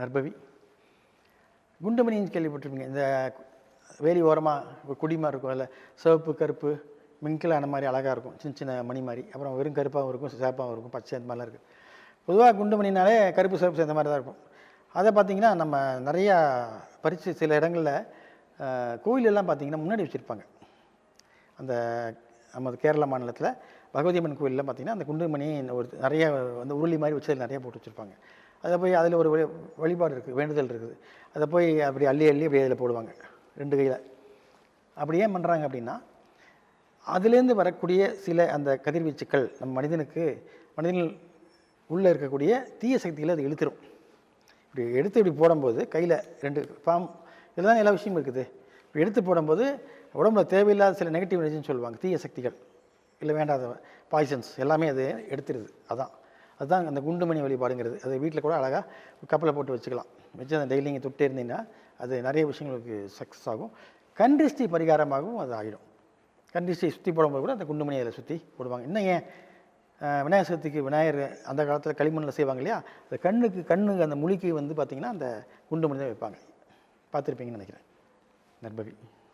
நர்பவி குண்டுமணின்னு கேள்விப்பட்டிருப்பீங்க இந்த வேலி ஓரமாக குடிமா இருக்கும். அதில் சிவப்பு கருப்பு மிங்கில் அந்த மாதிரி அழகாக இருக்கும். சின்ன சின்ன மணி மாதிரி. அப்புறம் வெறும் கருப்பாகவும் இருக்கும் சிவப்பாகவும் இருக்கும் பச்சை அந்த மாதிரிலாம் இருக்குது பொதுவாக குண்டுமணினாலே கருப்பு சிவப்பு சேர்ந்த மாதிரி தான் இருக்கும். அதை பார்த்தீங்கன்னா நம்ம நிறையா பறித்து சில இடங்களில் கோயிலெல்லாம் பார்த்திங்கன்னா முன்னாடி வச்சுருப்பாங்க. அந்த நமது கேரள மாநிலத்தில் பகவதி அம்மன் கோயிலில் பார்த்தீங்கன்னா அந்த குண்டுமணி ஒரு நிறைய வந்து உருளி மாதிரி வச்சு நிறைய போட்டு வச்சுருப்பாங்க. அதை போய் அதில் ஒரு வழி- வழிபாடு இருக்குது வேண்டுதல் இருக்குது. அதை போய் அப்படி அள்ளி அள்ளி அப்படியே அதில் போடுவாங்க ரெண்டு கையில். அப்படி ஏன் பண்ணுறாங்க அப்படின்னா அதுலேருந்து வரக்கூடிய சில அந்த கதிர்வீச்சுக்கள் நம்ம மனிதனுக்கு மனிதன் உள்ளே இருக்கக்கூடிய தீய சக்திகளை அது இழுத்துரும். இப்படி எடுத்து இப்படி போடும்போது கையில் ரெண்டு பாம் இதெல்லாம் எல்லா விஷயமும் இருக்குது. இப்படி எடுத்து போடும்போது உடம்புல தேவையில்லாத சில நெகட்டிவ் எனர்ஜின்னு சொல்லுவாங்க தீய சக்திகள். இல்லை வேண்டாத பாய்சன்ஸ் எல்லாமே அது எடுத்துருது. அதான். அதுதான் அந்த குண்டுமணி வழிபாடுங்கிறது. அது வீட்டில் கூட அழகாக கப்பலை போட்டு வச்சுக்கலாம். வச்சு அந்த டெய்லி நீங்கள் தொட்டே இருந்தீங்கன்னா அது நிறைய விஷயங்களுக்கு சக்ஸஸ் ஆகும். கண்டிஷ்டி பரிகாரமாகவும் அது ஆகிடும் கண்டிஷ்டி சுற்றி போடும்போது கூட அந்த குண்டுமணி அதில் சுற்றி போடுவாங்க. இன்னும் ஏன்? விநாயகர் சதுர்த்திக்கு விநாயகர் அந்த காலத்தில் களிமண்ணில் செய்வாங்க இல்லையா? அந்த கண்ணுக்கு கண்ணுக்கு அந்த முழிக்கு வந்து பார்த்திங்கன்னா அந்த குண்டுமணி தான் வைப்பாங்க. பார்த்துருப்பீங்கன்னு நினைக்கிறேன். நர்பவி